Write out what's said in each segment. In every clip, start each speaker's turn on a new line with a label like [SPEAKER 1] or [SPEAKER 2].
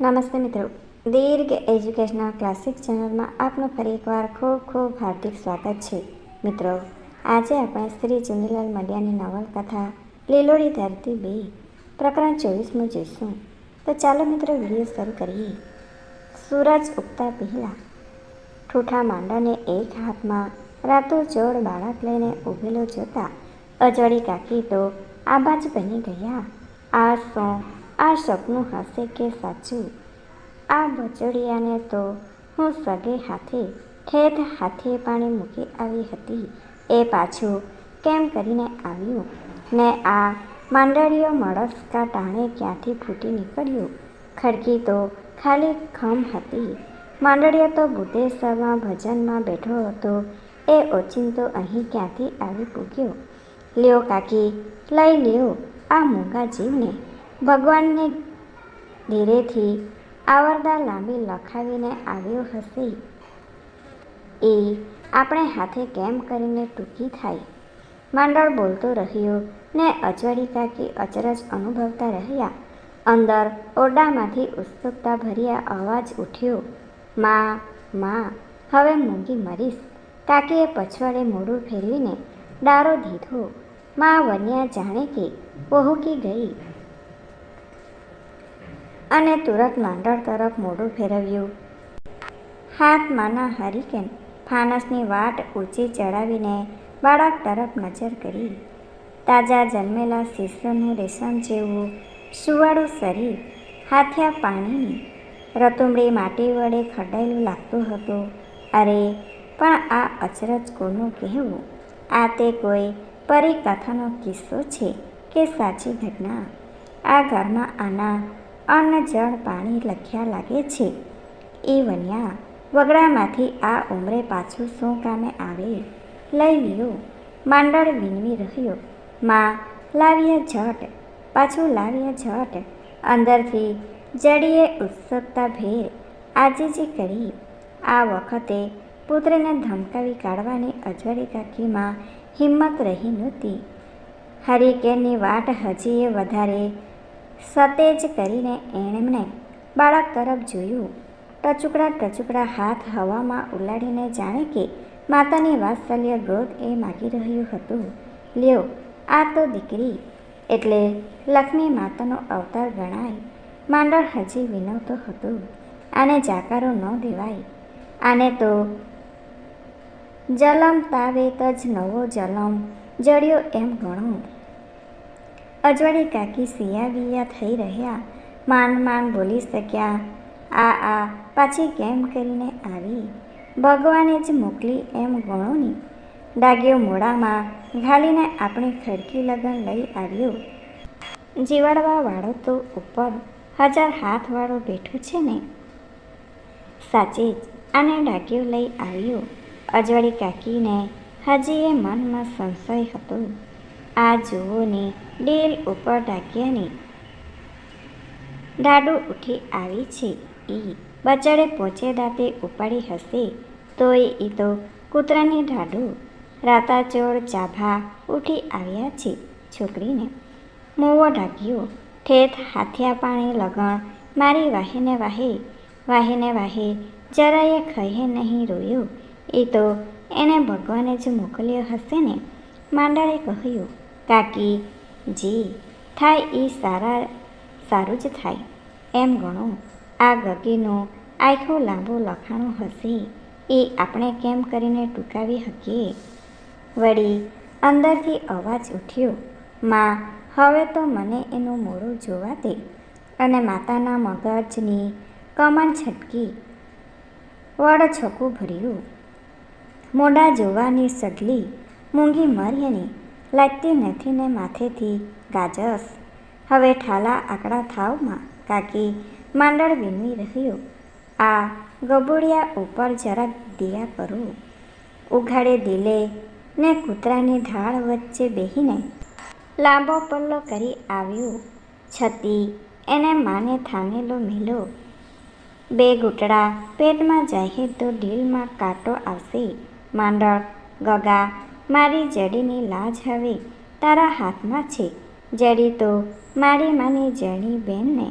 [SPEAKER 1] નમસ્તે મિત્રો. દીર્ઘ educational classic ચેનલમાં આપનું ફરી એકવાર ખૂબ ખૂબ હાર્દિક સ્વાગત છે. મિત્રો, આજે આપણે શ્રી ચુનીલાલ મડિયાની નવલકથા લીલોડી ધરતી બે પ્રકરણ ચોવીસમાં જોઈશું. તો ચાલો મિત્રો વીડિયો શરૂ કરીએ. સૂરજ ઉગતા પહેલાં ઠૂઠા માંડાને એક હાથમાં રાતો ચોળ બાળક લઈને ઊભેલો જોતા અજવાળી કાકી તો આબાજ બની ગયા. આ શું આ સપનું હશે કે સાચું? આ બચોડિયાને તો હું સગે હાથે, ઠેઠ હાથે પાણી મૂકી આવી હતી. એ પાછું કેમ કરીને આવ્યું? ને આ માંડળીઓ મળસ્કા ટાણે ક્યાંથી ફૂટી નીકળ્યું? ખડકી તો ખાલી ખમ હતી. માંડળીઓ તો બુદ્ધેશ્વરમાં ભજનમાં બેઠો હતો. એ ઓચિંતો અહીં ક્યાંથી આવી પૂગ્યો? લ્યો કાકી, લઈ લ્યો આ મૂંગા જીવને. ભગવાનને ધીરેથી આવરદા લાંબી લખાવીને આવ્યો હશે. એ આપણે હાથે કેમ કરીને ટૂંકી થાય? માંડળ બોલતો રહ્યો ને અચવાડી કાકી અચરજ અનુભવતા રહ્યા. અંદર ઓરડામાંથી ઉત્સુકતા ભર્યા અવાજ ઉઠ્યો. માં માં, હવે મૂંગી મરીશ. કાકીએ પછવાડે મોડું ફેરવીને ડારો દીધો. માં, વન્યા જાણે કે. પહોંકી ગઈ. અને તુરત માંડળ તરફ મોઢું ફેરવ્યું. હાથમાંના હરિકેન ફાનસની વાટ ઊંચી ચડાવીને બાળક તરફ નજર કરી. તાજા જન્મેલા શિશુનું રેશમ જેવું સુવાળું શરીર હાથિયા પાણીની રતુંબડી માટી વડે ખડાયેલું લાગતું હતું. અરે, પણ આ અચરજ કોનું કહેવું? આ તે કોઈ પરિકથાનો કિસ્સો છે કે સાચી ઘટના? આ ઘરમાં આના અન્ન જળ પાણી લખ્યા લાગે છે. એ વન્યા વગડામાંથી આ ઉંમરે પાછું શું કામે આવે? લઈ લ્યો. માંડળ વિનવી રહ્યો. માં લાવીએ ઝટ. પાછું લાવીએ ઝટ. અંદરથી જડીએ ઉત્સુકતા ભેર. આજીજી કરી? આ વખતે પુત્રને ધમકાવી કાઢવાની અજવાળી કાકીમાં હિંમત રહી નહોતી. હરિકેનની વાટ હજીએ વધારે સતેજ કરીને એમણે બાળક તરફ જોયું. ટચુકડા ટચુકડા હાથ હવામાં ઉલાડીને જાણે કે માતાની વાત્સલ્ય ગોદ એ માગી રહ્યું હતું. લ્યો, આ તો દીકરી. એટલે લક્ષ્મી માતાનો અવતાર ગણાય. માંડળ હજી વિનવતો હતો. આને જાકારો ન દેવાય. આને તો જલમ તાવે જ નવો જલમ, જડ્યો એમ ગણો. અજવાળી કાકી સિયાવિયા થઈ રહ્યા. માંડ માંડ બોલી શક્યા. આ આ પાછી કેમ કરીને આવી? ભગવાને જ મોકલી એમ ગણોની. ડાગ્યો મોડામાં ઘાલીને આપણે ખડકી લગન લઈ આવ્યો. જીવાડવા વાળો તો ઉપર હજાર હાથવાળો બેઠો છે ને? સાચે જ આને ડાગ્યો લઈ આવ્યો. અજવાળી કાકીને હજી એ મનમાં સંશય હતો. આ જુઓને ડેલ ઉપર ડાગ્યાની ડાડું ઉઠી આવી છે. એ બચડે પહોંચે દાંતે ઉપાડી હશે, તોય એ તો કૂતરાની ઢાડું રાતાચોળ ચાભા ઉઠી આવ્યા છે. છોકરીને મોવો ઢાંક્યો. ઠેઠ હાથિયા પાણી લગણ મારી વાહેને વાહે વાહેને વાહે જરાયે ખહે નહીં રોયો. એ તો એને ભગવાને જ મોકલ્યો હશે ને? માંડાળે કહ્યું, કાકી, જી, થાય એ સારા સારું જ થાય. એમ ગણો. આ ગગીનું આખું લાંબો લખાણું હશે. એ આપણે કેમ કરીને ટૂંકાવી શકીએ? વળી અંદરથી અવાજ ઉઠ્યો. માં, હવે તો મને એનું મોડું જોવા દે અને માતાના મગજની કમન છટકી. વડ છકું ભર્યું. મોડા જોવાની સગલી મૂંગી મર્યની લાગતી નથી ને માથેથી ગાજસ. હવે ઠાલા આકડા થાવમાં કાકી માંડળ વિનવી રહ્યો. આ ગબુડિયા ઉપર જરાક દિયા કરો. ઉઘાડે દિલે ને કૂતરાની ઢાળ વચ્ચે બેહીને લાંબો પલ્લો કરી આવ્યો. છતી એને માને થામેલો મેલો. બે ઘૂંટડા પેટમાં જાય તો ઢીલમાં કાંટો આવશે. માંડળ, ગગા, મારી જડીની લાજ હવે તારા હાથમાં છે. જડી તો મારી માની જડી બેનને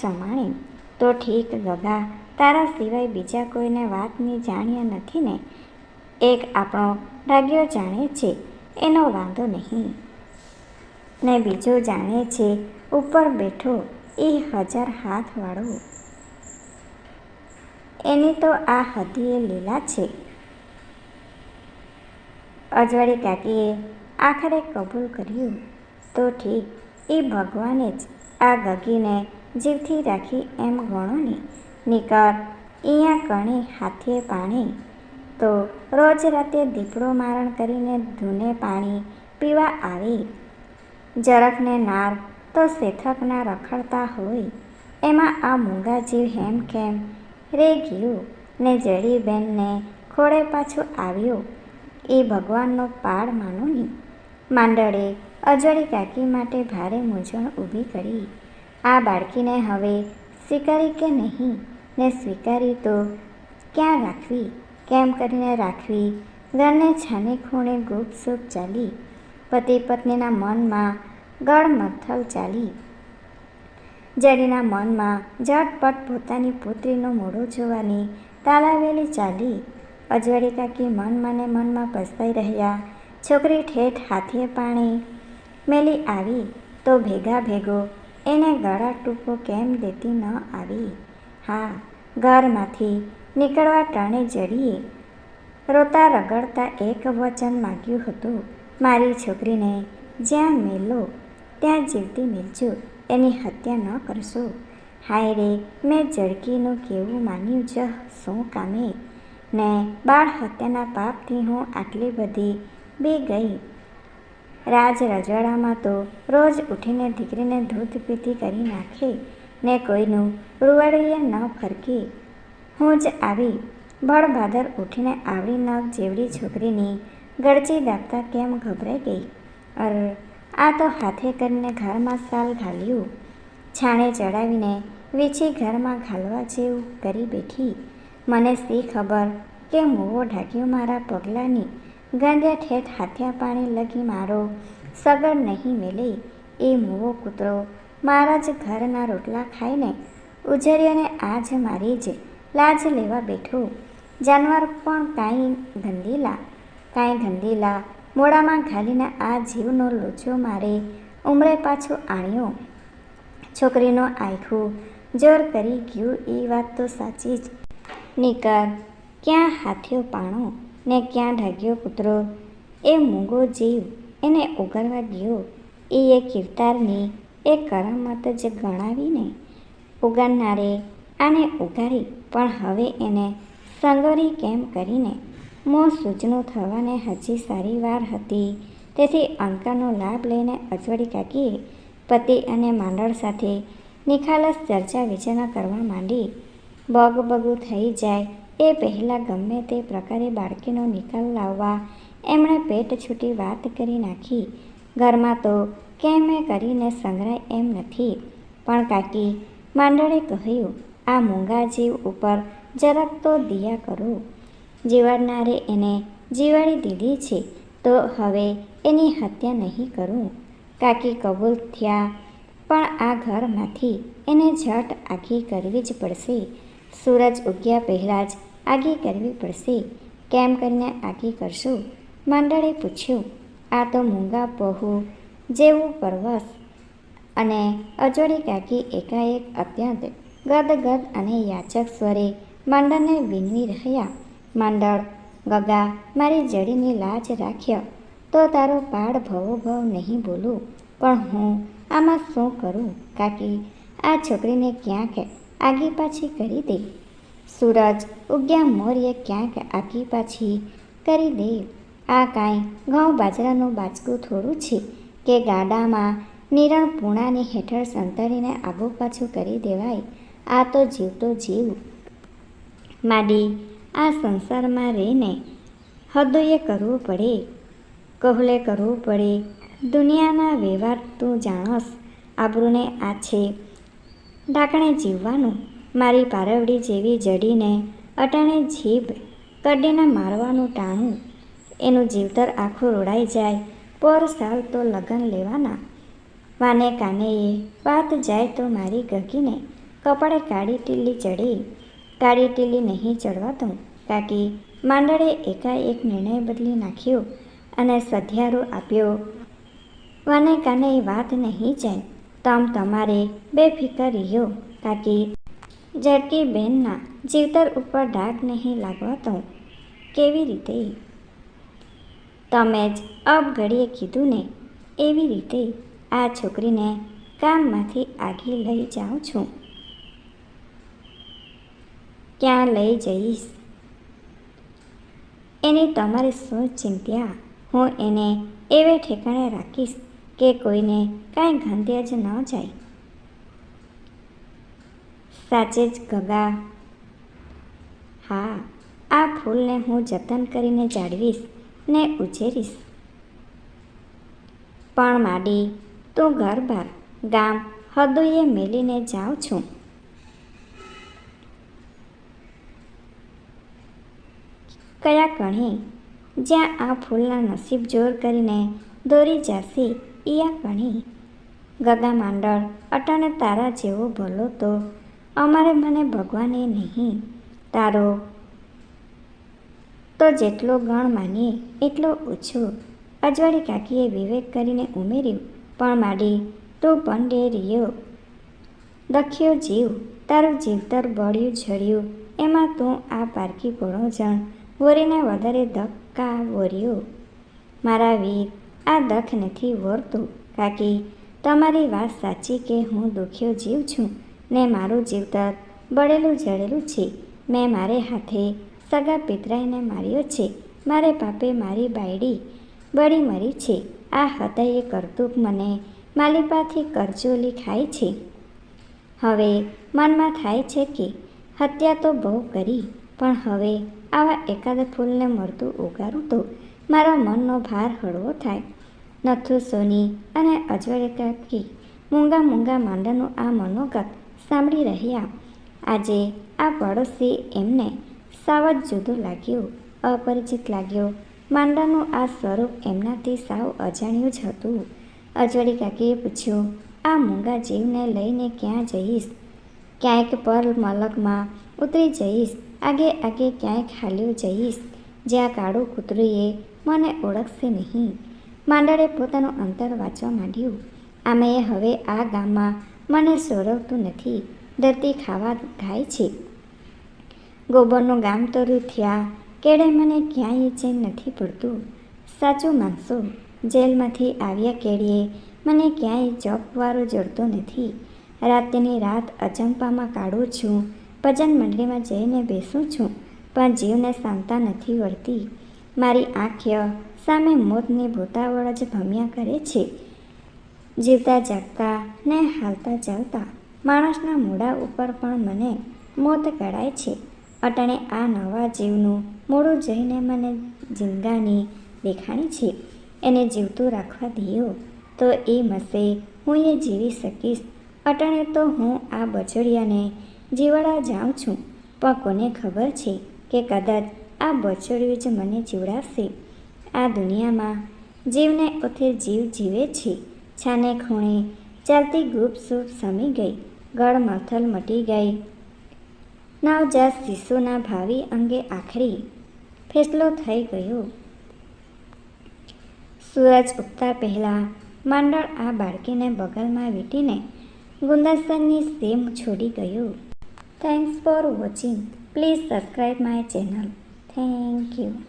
[SPEAKER 1] સમાણી તો ઠીક, ગગા. તારા સિવાય બીજા કોઈને વાતની જાણ્યા નથી ને? એક આપણો ડાગ્યો જાણે છે, એનો વાંધો નહીં. ને બીજો જાણે છે, ઉપર બેઠો, એ હજાર હાથવાળો. એની તો આ હદીએ લીલા છે. અજવાળી કાકીએ આખરે કબૂલ કર્યું. તો ઠીક, એ ભગવાને જ આ ગગીને જીવથી રાખી એમ ગણો ને નીકળ અહીંયા કણે હાથે પાણી. તો રોજ રાતે દીપડો મારણ કરીને ધૂને પાણી પીવા આવે. જરાકને નાર તો શેથકના રખડતા હોય. એમાં આ મૂંગા જીવ હેમ કેમ રે ગયું ને જડીબેનને ખોળે પાછું આવ્યો. એ ભગવાનનો પાડ માનો ની માંડળે અજવાળી કાકી માટે ભારે મૂંઝવણ ઊભી કરી. આ બાળકીને હવે સ્વીકારી કે નહીં, ને સ્વીકારી તો ક્યાં રાખવી? કેમ કરીને રાખવી? ઘરને છાને ખૂણે ગુપસુપ ચાલી, પતિ પત્નીના મનમાં ગળમથલ ચાલી. જડીના મનમાં ઝટપટ પોતાની પુત્રીનું મોઢું જોવાની તાલાવેલી ચાલી. અજવાળી કાકી મનમાં ને મનમાં પસ્તાઈ રહ્યા. છોકરી ઠેઠ હાથીએ પાણી મેલી આવી. તો ભેગા ભેગો એને ગળા ટૂંકો કેમ દેતી ન આવી. હા, ઘરમાંથી નીકળવા ટાણે જડીએ. રોતા રગડતા એક વચન માગ્યું હતું. મારી છોકરીને જ્યાં મેલો, ત્યાં જીવતી મિલજો. એની હત્યા ન કરશો. હાય રે, મેં જડકીનું કેવું માન્યું જ શું કામે? ને બાળ હત્યાના પાપથી હું આટલી બધી બી ગઈ. રાજ રજવાડામાં તો રોજ ઉઠીને દીકરીને દૂધ પીતી કરી નાખે ને કોઈનું રૂવાડીએ ન ફરકી. હું જ આવી બળભાદર ઉઠીને આવડી નગ જેવડી છોકરીની ગળચી દાબતા કેમ ગભરાઈ ગઈ? અર, આ તો હાથે કરીને ઘરમાં સાલ ઘાલ્યું. છાણે ચડાવીને વીછી ઘરમાં ઘાલવા જેવું કરી બેઠી. મને સી ખબર કે મોવો ઢાંક્યો મારા પગલાંની? ગાંધ્યા ઠેઠ હાથિયા પાણી લગી મારો સગડ નહીં મેલે એ મોવો કૂતરો. મારા જ ઘરના રોટલા ખાઈને ઉજરિયાને આજ મારી જ લાજ લેવા બેઠો. જાનવર પણ કાંઈ ધંધીલા કાંઈ ધંધીલા. મોડામાં ઘાલીને આ જીવનો લોચો મારે ઉમરે પાછો આણ્યો. છોકરીનો આયખું જોર કરી ગયું, એ વાત તો સાચી જ. નીકળ, ક્યાં હાથ્યો પાણો? ને ક્યાં ઢાગ્યો કૂતરો? એ મૂંગો જીવ એને ઉગાડવા ગયો. એ એ કીર્તારની એ કરામત જ ગણાવીને ઉગાડનારે આને ઉગારી પણ હવે એને સંગરી કેમ કરીને? મોં સૂચનો થવાને હજી સારી વાર હતી. તેથી અંકાનો લાભ લઈને અજવાળી કાકીએ પતિ અને માંડળ સાથે નિખાલસ ચર્ચા વિચારણા કરવા માંડી. બગબગું થઈ જાય એ પહેલાં ગમે તે પ્રકારે બાળકીનો નિકાલ લાવવા એમણે પેટ છૂટી વાત કરી નાખી. ઘરમાં તો કેમે કરીને સંગ્રાય એમ નથી. પણ કાકી માંડળે કહ્યું, આ મૂંગા જીવ ઉપર જરાક તો દિયા કરો. જીવાડનારે એને જીવાડી દીધી છે, તો હવે એની હત્યા નહીં કરું. કાકી કબૂલ થયા, પણ આ ઘરમાંથી એને ઝટ આખી કરવી જ પડશે. સૂરજ ઉગ્યા પહેલાં જ આગી કરવી પડશે. કેમ કરીને આગી કરશું? માંડળે પૂછ્યું. આ તો મૂંગા પહુ જેવું પરવશ. અને અજોડી કાકી એકાએક અત્યંત ગદગદ અને યાચક સ્વરે માંડળને વિનવી રહ્યા. માંડળ, ગગા, મારી જડીની લાજ રાખ્યા. તો તારો પાડ ભવો ભવ નહીં બોલું. પણ હું આમાં શું કરું? કાકી, આ છોકરીને ક્યાંક આગી પાછી કરી દે. સૂરજ ઉગ્યા મોર્ય ક્યાંક આગી પાછી કરી દે. આ કાંઈ ઘઉં બાજરાનું બાચકું થોડું છે કે ગાડામાં નિરણ પૂણાની હેઠળ સંતરીને આગુ પાછું કરી દેવાય. આ તો જીવતો જીવ. માડી, આ સંસારમાં રહીને હદોએ કરવું પડે. કહલે કરવું પડે. દુનિયાના વ્યવહાર તું જાણસ. આબરૂને આ છે ઢાંકણે જીવવાનું. મારી પારવડી જેવી જડીને અટાણે જીભ કડીને મારવાનું ટાણું. એનું જીવતર આખું રોડાઈ જાય. પોર સાલ તો લગન લેવાના. વાને કાને એ વાત જાય તો મારી ગગીને કપડે કાળી ટીલી ચડી. કાળી ટીલી નહીં ચડવાતું. કાકી માંડળે એકાએક નિર્ણય બદલી નાખ્યો અને સધિયારો આપ્યો. વાને કાને એ વાત નહીં જાય. તમ તમારે બેફિકર રહ્યો કાકી. ઝડકી બેનના જીવતર ઉપર ડાઘ નહીં લાગવા તો કેવી રીતે? તમે જ અપઘડીએ કીધું ને, એવી રીતે આ છોકરીને કામમાંથી આગી લઈ જાઉં છું. ક્યાં લઈ જઈશ? એની તમારી શું ચિંત્યા. હું એને એવે ઠેકાણે રાખીશ કે કોઈને કાંઈ ગંધ્ય જ ન જાય. સાચે જ ગગા હા, આ ફૂલને હું જતન કરીને જાળવીશ ને ઉછેરીશ. પણ માડી, તું ઘર બહાર ગામ હદોએ મેલીને જાઉં છું. કયા કણે, જ્યાં આ ફૂલના નસીબ જોર કરીને દોરી જશે ઈયા કણે ગગા માંડળ, અટાણે તારા જેવો ભલો તો. અમારે મને ભગવાને નહીં, તારો. તો જેટલો ગણ માનીએ, એટલો ઓછો. અજવાળી કાકીએ વિવેક કરીને ઉમેર્યું, પણ માડી, તું પંડે રહ્યો દખ્યો જીવ, તારું જીવતર બળ્યું ઝળ્યું. એમાં તું આ પારકી ઘોડો જણ. વોરીને વધારે ધક્કા વોર્યો. મારા વીર આ દખ નથી વોરતું કાકી, તમારી વાત સાચી કે હું દુખ્યો જીવ છું? ને મારું જીવતર બળેલું જળેલું છે. મેં મારે હાથે સગા પિતરાઈને માર્યો છે. મારે પાપે મારી બાયડી બળી મરી છે. આ હૃદયે કરતું મને માલિપાથી કરચોલી ખાય છે. હવે મનમાં થાય છે કે હત્યા તો બહુ કરી, પણ હવે આવા એકાદ ફૂલને મળતું ઉગારું તો મારા મનનો ભાર હળવો થાય. નથુ સોની અને અજવાળે કાકી મૂંગા મૂંગા માંડાનું આ મનોગત સાંભળી રહ્યા. આજે આ પડોશી એમને સાવ જ જુદું લાગ્યું, અપરિચિત લાગ્યો. માંડાનું આ સ્વરૂપ એમનાથી સાવ અજાણ્યું જ હતું. અજવળી કાકીએ પૂછ્યું, આ મૂંગા જીવને લઈને ક્યાં જઈશ? ક્યાંક પર મલકમાં ઉતરી જઈશ? આગે આગે ક્યાંક હાલ્યો જઈશ? જ્યાં કાળું કૂતરીએ મને ઓળખશે નહીં. માંડળે પોતાનું અંતર વાંચવા માંડ્યું. આમે હવે આ ગામમાં મને સોરવતું નથી. ધરતી ખાવા ખાય છે. ગોબરનું ગામ તો થયા. કેળે મને ક્યાંય ચેન નથી પડતું. સાચું માનશો, જેલમાંથી આવ્યા કેળીએ મને ક્યાંય ચોકવારો જડતો નથી. રાતની રાત અચંપામાં કાઢું છું. ભજન મંડળીમાં જઈને બેસું છું. પણ જીવને શાંતા નથી વળતી. મારી આંખ્ય સામે મોતની ભૂતાવળ જ ભમ્યા કરે છે. જીવતા જાગતા ને હાલતા ચાલતા માણસના મોઢા ઉપર પણ મને મોત કળાય છે. અટાણે આ નવા જીવનું મોડું જઈને મને જિંદગાની દેખાણી છે. એને જીવતું રાખવા દઈએ તો એ મસે હું એ જીવી શકીશ. અટાણે તો હું આ બછડિયાને જીવડા જાઉં છું. પણ કોને ખબર છે કે કદાચ આ બછડિયું જ મને જીવડાશે આ દુનિયામાં જીવને ઓથે જીવ જીવે છે? છાને ખૂણે ચાલતી ગુપ સૂપ સમી ગઈ. ગળ મથલ મટી ગઈ. નવજાત શિશુના ભાવિ અંગે આખરી ફેસલો થઈ ગયો. સૂરજ ઉગતા પહેલાં માંડળ આ બાળકીને બગલમાં વીંટીને ગુંદાસનની સેમ છોડી ગયું. Thanks for watching please subscribe my channel Thank you.